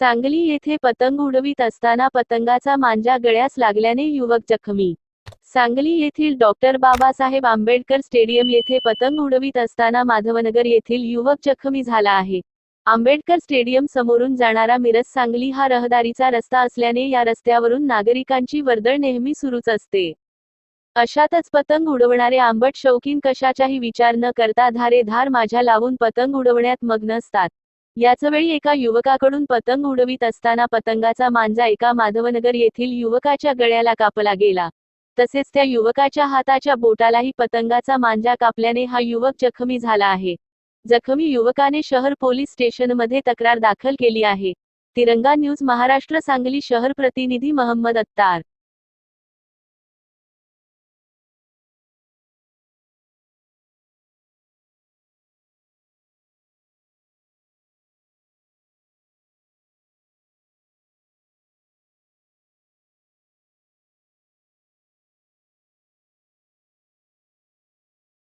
सांगली येथे पतंग उडवीत असताना पतंगाचा मांजा गळ्यास लागल्याने युवक जखमी. सांगली येथील डॉक्टर बाबासाहेब आंबेडकर स्टेडियम येथे पतंग उडवीत असताना माधवनगर येथील युवक जखमी झाला आहे. आंबेडकर स्टेडियम समोरून जाणारा मिरज सांगली हा रहदारीचा रस्ता असल्याने या रस्त्यावरून नागरिकांची वर्दळ नेहमी सुरूच असते. अशातच पतंग उडवणारे आंबट शौकीन कशाचाही विचार न करता धारेधार माझ्या लावून पतंग उडवण्यात मग्न असतात. याचवेळी एका युवकाकडून पतंग उडवीत असताना पतंगाचा मांजा एका माधवनगर येथील युवकाच्या गळ्याला कापला गेला. तसेच त्या युवकाच्या हाताच्या बोटालाही पतंगाचा मांजा कापल्याने हा युवक जखमी झाला आहे. जखमी युवकाने शहर पोलीस स्टेशनमध्ये तक्रार दाखल केली आहे. तिरंगा न्यूज महाराष्ट्र सांगली शहर प्रतिनिधी महम्मद अत्तार.